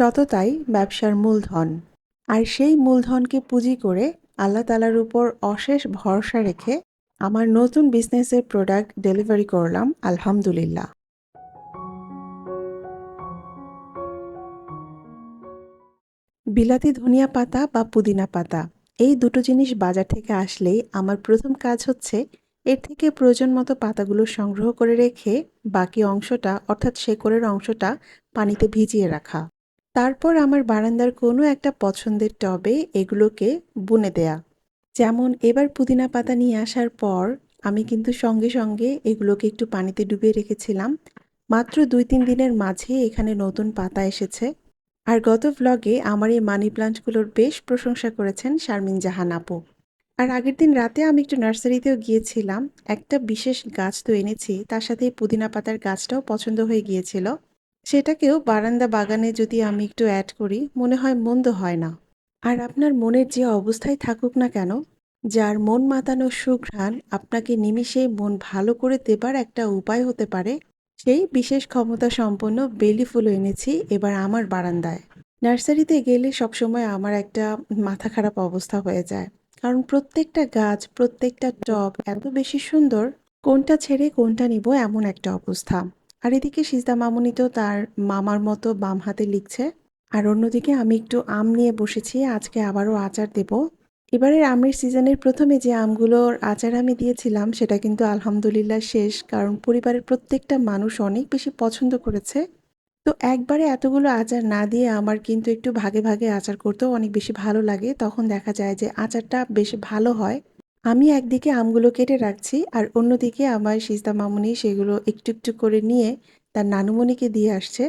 সততাই ব্যবসার মূলধন। আর সেই মূলধনকে পুঁজি করে আল্লাহ তালার উপর অশেষ ভরসা রেখে আমার নতুন বিজনেসের প্রোডাক্ট ডেলিভারি করলাম, আলহামদুলিল্লাহ। বিলাতি ধনিয়া পাতা বা পুদিনা পাতা, এই দুটো জিনিস বাজার থেকে আসলেই আমার প্রথম কাজ হচ্ছে এর থেকে প্রয়োজন মতো পাতাগুলো সংগ্রহ করে রেখে বাকি অংশটা, অর্থাৎ শেকড়ের অংশটা পানিতে ভিজিয়ে রাখা। তারপর আমার বারান্দার কোনো একটা পছন্দের টবে এগুলোকে বুনে দেয়া। যেমন এবার পুদিনা পাতা নিয়ে আসার পর আমি কিন্তু সঙ্গে সঙ্গে এগুলোকে একটু পানিতে ডুবিয়ে রেখেছিলাম। মাত্র দুই তিন দিনের মাঝে এখানে নতুন পাতা এসেছে। আর গত ব্লগে আমার এই মানি প্লান্টগুলোর বেশ প্রশংসা করেছেন শারমিন জাহান আপু। আর আগের দিন রাতে আমি একটু নার্সারিতেও গিয়েছিলাম। একটা বিশেষ গাছ তো এনেছি, তার সাথে পুদিনা পাতার গাছটাও পছন্দ হয়ে গিয়েছিল। সেটাকেও বারান্দা বাগানে যদি আমি একটু অ্যাড করি, মনে হয় মন্দ হয় না। আর আপনার মনের যে অবস্থায় থাকুক না কেন, যার মন মাতানো সুঘ্রাণ আপনাকে নিমিষেই মন ভালো করে দেবার একটা উপায় হতে পারে, সেই বিশেষ ক্ষমতা সম্পন্ন বেলি ফুলও এনেছি এবার আমার বারান্দায়। নার্সারিতে গেলে সবসময় আমার একটা মাথা খারাপ অবস্থা হয়ে যায়। কারণ প্রত্যেকটা গাছ, প্রত্যেকটা টব এত বেশি সুন্দর, কোনটা ছেড়ে কোনটা নিব এমন একটা অবস্থা। আর এদিকে সিজদা মামুনি তো তার মামার মতো বাম হাতে লিখছে। আর অন্যদিকে আমি একটু আম নিয়ে বসেছি, আজকে আবারও আচার দেব। এবারের আমের সিজনের প্রথমে যে আমগুলোর আচার আমি দিয়েছিলাম, সেটা কিন্তু আলহামদুলিল্লাহ শেষ, কারণ পরিবারের প্রত্যেকটা মানুষ অনেক বেশি পছন্দ করেছে। তো একবারে এতগুলো আচার না দিয়ে আমার কিন্তু একটু ভাগে ভাগে আচার করতেও অনেক বেশি ভালো লাগে। তখন দেখা যায় যে আচারটা বেশ ভালো হয়। আমি একদিকে আমগুলো কেটে রাখছি আর অন্যদিকে আমার সিস্তা মামুনি সেগুলো একটু একটু করে নিয়ে তার নানুমণিকে দিয়ে আসছে।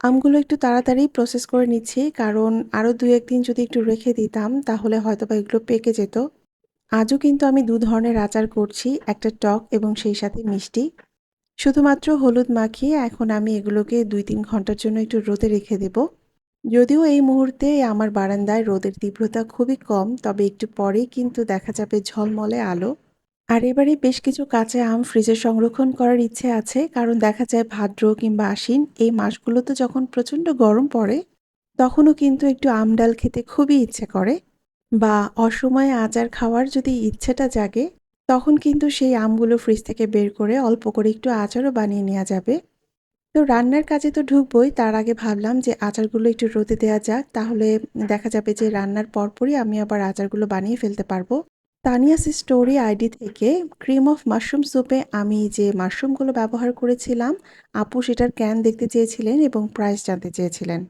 আমগুলো একটু তাড়াতাড়ি প্রসেস করে নিচ্ছি কারণ আরও দু একদিন যদি একটু রেখে দিতাম তাহলে হয়তো বা এগুলো পেকে যেত। আজও কিন্তু আমি দু ধরনের আচার করছি, একটা টক এবং সেই সাথে মিষ্টি। শুধুমাত্র হলুদ মাখিয়ে এখন আমি এগুলোকে দুই তিন ঘণ্টার জন্য একটু রোদে রেখে দেব। যদিও এই মুহূর্তে আমার বারান্দায় রোদের তীব্রতা খুবই কম, তবে একটু পরেই কিন্তু দেখা যাবে ঝলমলে আলো। আর এবারে বেশ কিছু কাঁচা আম ফ্রিজে সংরক্ষণ করার ইচ্ছে আছে, কারণ দেখা যায় ভাদ্র কিংবা আশ্বিন, এই মাসগুলোতে যখন প্রচণ্ড গরম পড়ে, তখনও কিন্তু একটু আম ডাল খেতে খুবই ইচ্ছে করে। বা অসময়ে আচার খাওয়ার যদি ইচ্ছেটা জাগে, তখন কিন্তু সেই আমগুলো ফ্রিজ থেকে বের করে অল্প করে একটু আচারও বানিয়ে নেওয়া যাবে। তো রান্নার কাজে তো ঢুকবই, তার আগে ভাবলাম যে আচারগুলো একটু রোদে দেওয়া যাক, তাহলে দেখা যাবে যে রান্নার পরপরই আমি আবার আচারগুলো বানিয়ে ফেলতে পারব। তানিয়াস স্টোরি আইডি থেকে ক্রিম অফ মাশরুম স্যুপে আমি যে মাশরুমগুলো ব্যবহার করেছিলাম, আপু সেটার ক্যান দেখতে চেয়েছিলেন এবং প্রাইস জানতে চেয়েছিলেন।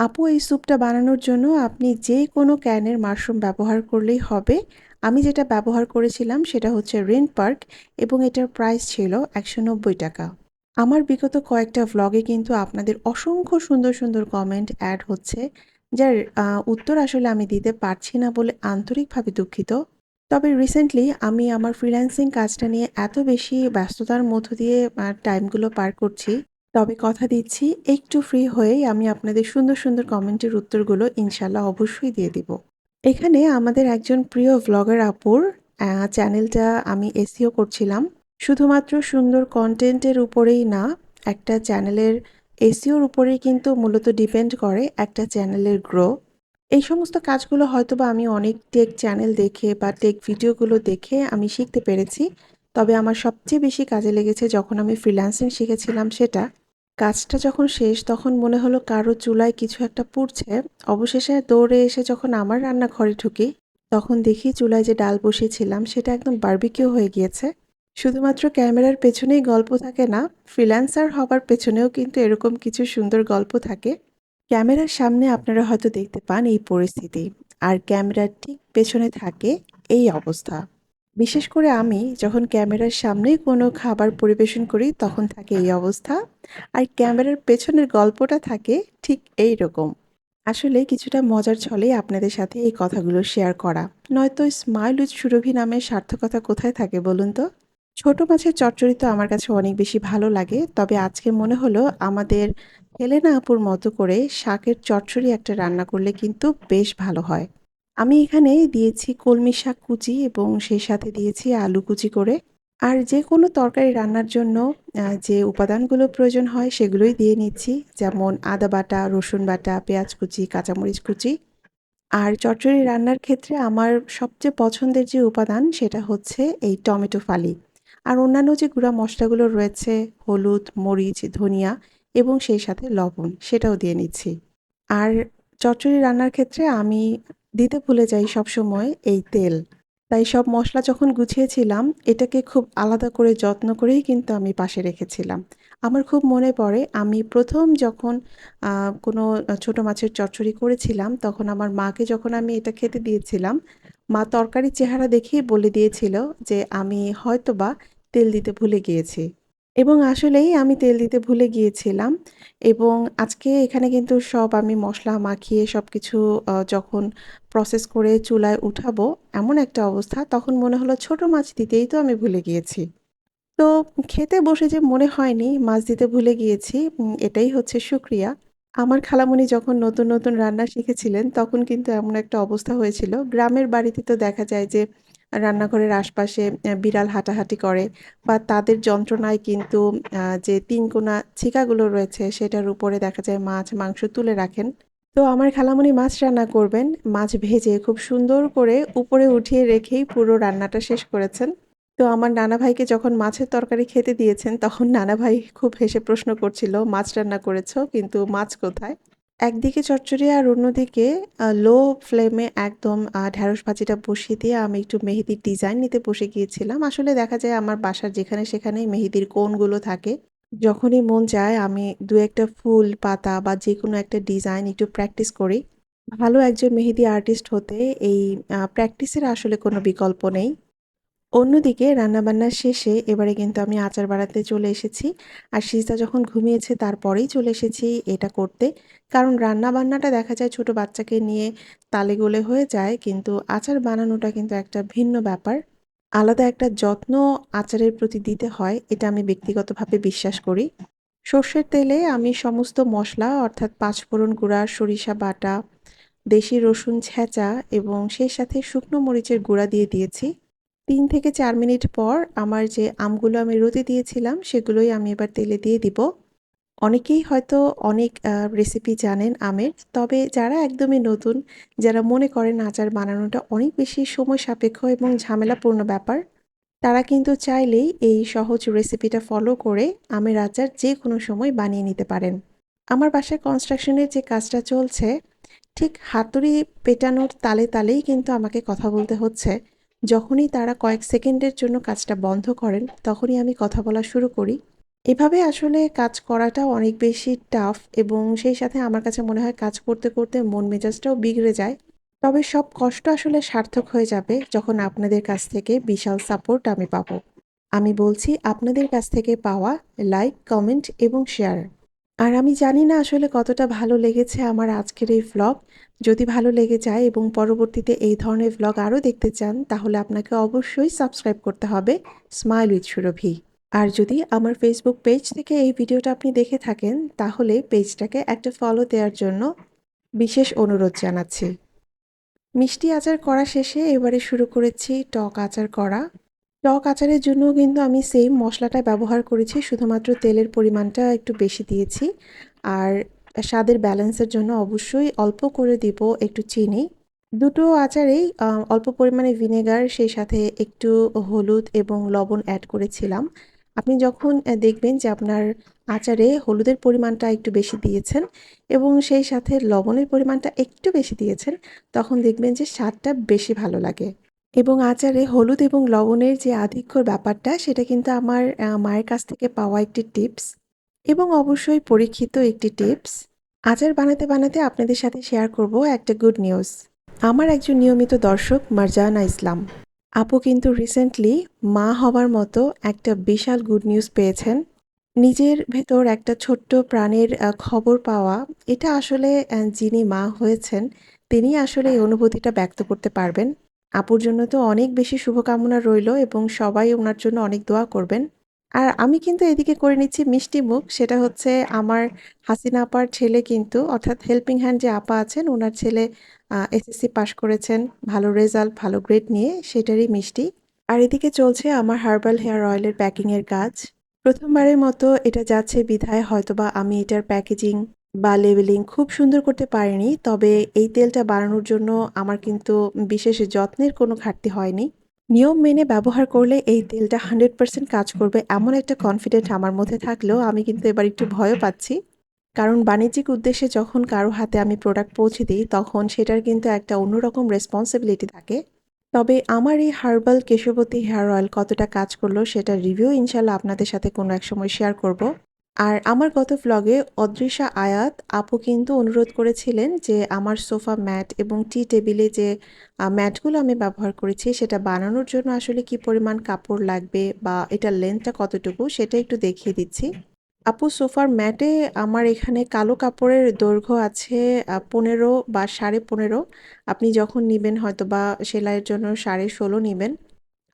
আপু এই স্যুপটা বানানোর জন্য আপনি যে কোনো ক্যানের মাশরুম ব্যবহার করলেই হবে। আমি যেটা ব্যবহার করেছিলাম সেটা হচ্ছে রেন পার্ক এবং এটার প্রাইস ছিল একশো নব্বই টাকা। আমার বিগত কয়েকটা ভ্লগে কিন্তু আপনাদের অসংখ্য সুন্দর সুন্দর কমেন্ট অ্যাড হচ্ছে, যার উত্তর আসলে আমি দিতে পারছি না বলে আন্তরিকভাবে দুঃখিত। তবে রিসেন্টলি আমি আমার ফ্রিল্যান্সিং কাজটা নিয়ে এত বেশি ব্যস্ততার মধ্য দিয়ে টাইমগুলো পার করছি। তবে কথা দিচ্ছি, একটু ফ্রি হয়েই আমি আপনাদের সুন্দর সুন্দর কমেন্টের উত্তরগুলো ইনশাল্লাহ অবশ্যই দিয়ে দিব। এখানে আমাদের একজন প্রিয় ভ্লগার আপুর চ্যানেলটা আমি এসিও করছিলাম। শুধুমাত্র সুন্দর কন্টেন্টের উপরেই না, একটা চ্যানেলের এসিওর উপরেই কিন্তু মূলত ডিপেন্ড করে একটা চ্যানেলের গ্রো এই সমস্ত কাজগুলো হয়তো বা আমি অনেক টেক চ্যানেল দেখে বা টেক ভিডিওগুলো দেখে আমি শিখতে পেরেছি, তবে আমার সবচেয়ে বেশি কাজে লেগেছে যখন আমি ফ্রিল্যান্সিং শিখেছিলাম সেটা। কাজটা যখন শেষ, তখন মনে হলো কারও চুলায় কিছু একটা পুড়ছে। অবশেষে দৌড়ে এসে যখন আমার রান্নাঘরে ঢুকি, তখন দেখি চুলায় যে ডাল বসিয়েছিলাম, সেটা একদম বার্বিকিউ হয়ে গিয়েছে। শুধুমাত্র ক্যামেরার পেছনেই গল্প থাকে না, ফ্রিল্যান্সার হবার পেছনেও কিন্তু এরকম কিছু সুন্দর গল্প থাকে। ক্যামেরার সামনে আপনারা হয়তো দেখতে পান এই পরিস্থিতি, আর ক্যামেরার ঠিক পেছনে থাকে এই অবস্থা। বিশেষ করে আমি যখন ক্যামেরার সামনে কোনো খাবার পরিবেশন করি, তখন থাকে এই অবস্থা, আর ক্যামেরার পেছনের গল্পটা থাকে ঠিক এই রকম আসলে কিছুটা মজার ছলে আপনাদের সাথে এই কথাগুলো শেয়ার করা। নয়তো স্মাইল উইথ সুরভি নামের সার্থকতা কোথায় থাকে বলুন তো? ছোট মাছের চচ্চড়ি তো আমার কাছে অনেক বেশি ভালো লাগে তবে আজকে মনে হলো আমাদের হেলেনা আপুর মতো করে শাকের চচ্চড়ি একটা রান্না করলে কিন্তু বেশ ভালো হয় আমি এখানে দিয়েছি কলমি শাক কুচি এবং সেই সাথে দিয়েছি আলু কুচি করে আর যে কোনো তরকারি রান্নার জন্য যে উপাদানগুলো প্রয়োজন হয় সেগুলোই দিয়ে নিচ্ছি। যেমন আদা বাটা, রসুন বাটা, পেঁয়াজ কুচি, কাঁচামরিচ কুচি। আর চচ্চড়ি রান্নার ক্ষেত্রে আমার সবচেয়ে পছন্দের যে উপাদান সেটা হচ্ছে এই টমেটো ফালি। আর অন্যান্য যে গুঁড়া মশলাগুলো রয়েছে হলুদ, মরিচ, ধনিয়া এবং সেই সাথে লবণ সেটাও দিয়ে নিচ্ছি। আর চচ্চড়ি রান্নার ক্ষেত্রে আমি দিতে ভুলে যাই সবসময় এই তেল। তাই সব মশলা যখন গুছিয়েছিলাম এটাকে খুব আলাদা করে যত্ন করেই কিন্তু আমি পাশে রেখেছিলাম। আমার খুব মনে পড়ে আমি প্রথম যখন কোনো ছোট মাছের চচ্চড়ি করেছিলাম তখন আমার মাকে যখন আমি এটা খেতে দিয়েছিলাম, মা তরকারির চেহারা দেখেই বলে দিয়েছিল যে আমি হয়তোবা তেল দিতে ভুলে গিয়েছি। এবং আসলেই আমি তেল দিতে ভুলে গিয়েছিলাম এবং আজকে এখানে কিন্তু সব আমি মশলা মাখিয়ে সব কিছু যখন প্রসেস করে চুলায় উঠাবো এমন একটা অবস্থা, তখন মনে হলো ছোট মাছ দিতেই তো আমি ভুলে গিয়েছি। তো খেতে বসে যে মনে হয়নি মাছ দিতে ভুলে গিয়েছি এটাই হচ্ছে শুকরিয়া। আমার খালামণি যখন নতুন, নতুন রান্না শিখেছিলেন তখন কিন্তু এমন একটা অবস্থা হয়েছিল। গ্রামের বাড়িতে তো দেখা যায় যে রান্নাঘরের আশপাশে বিড়াল হাঁটাহাঁটি করে বা তাদের যন্ত্রণায় কিন্তু যে তিনকোনা ছিকাগুলো রয়েছে সেটার উপরে দেখা যায় মাছ, মাংস তুলে রাখেন। তো আমার খালামণি মাছ রান্না করবেন। মাছ ভেজে খুব সুন্দর করে উপরে উঠিয়ে রেখেই পুরো রান্নাটা শেষ করেছেন। তো আমার নানা ভাইকে যখন মাছের তরকারি খেতে দিয়েছেন তখন নানা ভাই খুব হেসে প্রশ্ন করছিল, "মাছ রান্না করেছ কিন্তু মাছ কোথায়?" একদিকে চচ্চড়ি আর অন্যদিকে লো ফ্লেমে একদম আ ঢেঁড়স ভাজিটা বসিয়ে দিয়ে আমি একটু মেহেদির ডিজাইন নিতে বসে গিয়েছিলাম। আসলে দেখা যায় আমার বাসার যেখানে সেখানেই মেহেদির কোণগুলো থাকে। যখনই মন চায় আমি দু একটা ফুল, পাতা বা যে কোনো একটা ডিজাইন একটু প্র্যাকটিস করি। ভালো একজন মেহেদি আর্টিস্ট হতে এই প্র্যাকটিসের আসলে কোনো বিকল্প নেই। অন্যদিকে রান্নাবান্না শেষে এবারে কিন্তু আমি আচার বাড়াতে চলে এসেছি। আর সিজদা যখন ঘুমিয়েছে তারপরেই চলে এসেছি এটা করতে। কারণ রান্নাবান্নাটা দেখা যায় ছোট বাচ্চাকে নিয়ে তালে-গোলে হয়ে যায় কিন্তু আচার বানানোটা কিন্তু একটা ভিন্ন ব্যাপার। আলাদা একটা যত্ন আচারের প্রতি দিতে হয় এটা আমি ব্যক্তিগতভাবে বিশ্বাস করি। সর্ষের তেলে আমি সমস্ত মশলা অর্থাৎ পাঁচফোড়ন গুঁড়া, সরিষা বাটা, দেশি রসুন ছেঁচা এবং সেই সাথে শুকনো মরিচের গুঁড়া দিয়ে দিয়েছি। ৩ থেকে চার মিনিট পর আমার যে আমগুলো আমি রোদে দিয়েছিলাম সেগুলোই আমি এবার তেলে দিয়ে দিব। অনেকেই হয়তো অনেক রেসিপি জানেন আমের। তবে যারা একদমই নতুন, যারা মনে করেন আচার বানানোটা অনেক বেশি সময় সাপেক্ষ এবং ঝামেলাপূর্ণ ব্যাপার, তারা কিন্তু চাইলেই এই সহজ রেসিপিটা ফলো করে আমের আচার যে কোনো সময় বানিয়ে নিতে পারেন। আমার বাসায় কনস্ট্রাকশনের যে কাজটা চলছে, ঠিক হাতুড়ি পেটানোর তালে, তালেই কিন্তু আমাকে কথা বলতে হচ্ছে। যখনই তারা কয়েক সেকেন্ডের জন্য কাজটা বন্ধ করেন, তখনই আমি কথা বলা শুরু করি। এভাবে আসলে কাজ করাটাও অনেক বেশি টাফ এবং সেই সাথে আমার কাছে মনে হয় কাজ করতে, করতে মন মেজাজটাও বিগড়ে যায়। তবে সব কষ্ট আসলে সার্থক হয়ে যাবে যখন আপনাদের কাছ থেকে বিশাল সাপোর্ট আমি পাবো। আমি বলছি আপনাদের কাছ থেকে পাওয়া লাইক, কমেন্ট এবং শেয়ার। আর আমি জানি না আসলে কতটা ভালো লেগেছে আমার আজকের এই ভ্লগ। যদি ভালো লেগে যায় এবং পরবর্তীতে এই ধরনের ভ্লগ আরও দেখতে চান, তাহলে আপনাকে অবশ্যই সাবস্ক্রাইব করতে হবে স্মাইল উইথ সুরভি। আর যদি আমার ফেসবুক পেজ থেকে এই ভিডিওটা আপনি দেখে থাকেন, তাহলে পেজটাকে একটা ফলো দেওয়ার জন্য বিশেষ অনুরোধ জানাচ্ছি। মিষ্টি আচার করা শেষে এবারে শুরু করেছি টক আচার করা। টক আচারের জন্য কিন্তু আমি সেম মশলাটা ব্যবহার করেছি শুধুমাত্র তেলের পরিমাণটা একটু বেশি দিয়েছি। আর স্বাদের ব্যালেন্সের জন্য অবশ্যই অল্প করে দিব একটু চিনি। দুটো আচারেই অল্প পরিমাণে ভিনেগার সেই সাথে একটু হলুদ এবং লবণ অ্যাড করেছিলাম। আপনি যখন দেখবেন যে আপনার আচারে হলুদের পরিমাণটা একটু বেশি দিয়েছেন এবং সেই সাথে লবণের পরিমাণটা একটু বেশি দিয়েছেন, তখন দেখবেন যে স্বাদটা বেশি ভালো লাগে। এবং আচারে হলুদ এবং লবণের যে আধিক্যর ব্যাপারটা সেটা কিন্তু আমার মায়ের কাছ থেকে পাওয়া একটি টিপস এবং অবশ্যই পরীক্ষিত একটি টিপস। আচার বানাতে, বানাতে আপনাদের সাথে শেয়ার করব একটা গুড নিউজ। আমার একজন নিয়মিত দর্শক মারজানা ইসলাম। আপু কিন্তু রিসেন্টলি মা হবার মতো একটা বিশাল গুড নিউজ পেয়েছেন। নিজের ভেতর একটা ছোট্ট প্রাণের খবর পাওয়া, এটা আসলে যিনি মা হয়েছেন তিনি আসলে এই অনুভূতিটা ব্যক্ত করতে পারবেন। আপুর জন্য তো অনেক বেশি শুভকামনা রইল এবং সবাই ওনার জন্য অনেক দোয়া করবেন। আর আমি কিন্তু এদিকে করে নিচ্ছি মিষ্টি মুখ, সেটা হচ্ছে আমার হাসিনা আপার ছেলে কিন্তু অর্থাৎ হেল্পিং হ্যান্ড যে আপা আছেন ওনার ছেলে এসএসসি পাশ করেছেন, ভালো রেজাল্ট, ভালো গ্রেড নিয়ে সেটারই মিষ্টি। আর এদিকে চলছে আমার হার্বাল হেয়ার অয়েলের প্যাকিংয়ের কাজ প্রথমবারের মতো এটা যাচ্ছে বিধায় হয়তোবা আমি এটার প্যাকেজিং বা লেবেলিং খুব সুন্দর করতে পারিনি, তবে এই তেলটা বানানোর জন্য আমার কিন্তু বিশেষ যত্নের কোনো ঘাটতি হয়নি। নিয়ম মেনে ব্যবহার করলে এই তেলটা হান্ড্রেড পার্সেন্ট কাজ করবে এমন একটা কনফিডেন্ট আমার মধ্যে থাকলেও আমি কিন্তু এবার একটু ভয়ও পাচ্ছি। কারণ বাণিজ্যিক উদ্দেশ্যে যখন কারও হাতে আমি প্রোডাক্ট পৌঁছে দিই, তখন সেটার কিন্তু একটা অন্যরকম রেসপন্সিবিলিটি থাকে। তবে আমার এই হার্বাল কেশবতী হেয়ার অয়েল কতটা কাজ করল সেটা রিভিউ ইনশাল্লাহ আপনাদের সাথে কোনো এক সময় শেয়ার করব। আর আমার গত ভ্লগে অদৃশা আয়াত আপু কিন্তু অনুরোধ করেছিলেন যে আমার সোফা ম্যাট এবং টি টেবিলে যে ম্যাটগুলো আমি ব্যবহার করেছি সেটা বানানোর জন্য আসলে কি পরিমাণ কাপড় লাগবে বা এটার লেন্থটা কতটুকু সেটা একটু দেখিয়ে দিচ্ছি। আপু সোফার ম্যাটে আমার এখানে কালো কাপড়ের দৈর্ঘ্য আছে পনেরো বা সাড়ে পনেরো। আপনি যখন নেবেন হয়তো বা সেলাইয়ের জন্য সাড়ে ষোলো নেবেন।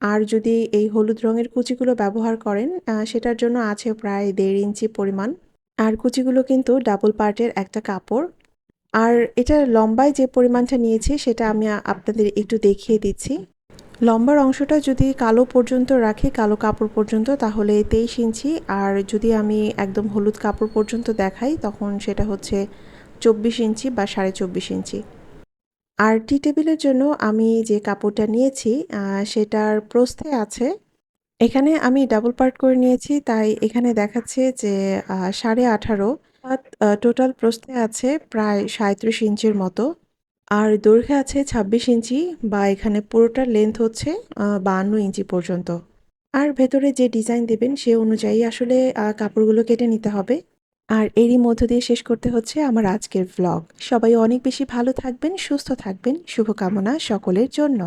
আর যদি এই হলুদ রঙের কুচিগুলো ব্যবহার করেন সেটার জন্য আছে প্রায় দেড় ইঞ্চি পরিমাণ। আর কুচিগুলো কিন্তু ডাবল পার্টের একটা কাপড়। আর এটা লম্বায় যে পরিমাণটা নিয়েছি, সেটা আমি আপনাদের একটু দেখিয়ে দিচ্ছি। লম্বার অংশটা যদি কালো পর্যন্ত রাখি, কালো কাপড় পর্যন্ত, তাহলে তেইশ ইঞ্চি। আর যদি আমি একদম হলুদ কাপড় পর্যন্ত দেখাই, তখন সেটা হচ্ছে চব্বিশ ইঞ্চি বা সাড়ে চব্বিশ ইঞ্চি। আর টি টেবিলের জন্য আমি যে কাপড়টা নিয়েছি সেটার প্রস্থে আছে। এখানে আমি ডাবল পার্ট করে নিয়েছি, তাই এখানে দেখাচ্ছে যে সাড়ে আঠারো। টোটাল প্রস্থে আছে প্রায় সাঁত্রিশ ইঞ্চির মতো। আর দৈর্ঘ্যে আছে ছাব্বিশ ইঞ্চি বা এখানে পুরোটার লেন্থ হচ্ছে বাহান্ন ইঞ্চি পর্যন্ত। আর ভেতরে যে ডিজাইন দেবেন সে অনুযায়ী আসলে কাপড়গুলো কেটে নিতে হবে। আর এরই মধ্য দিয়ে শেষ করতে হচ্ছে আমার আজকের ভ্লগ সবাই অনেক বেশি ভালো থাকবেন, সুস্থ থাকবেন। শুভকামনা সকলের জন্য।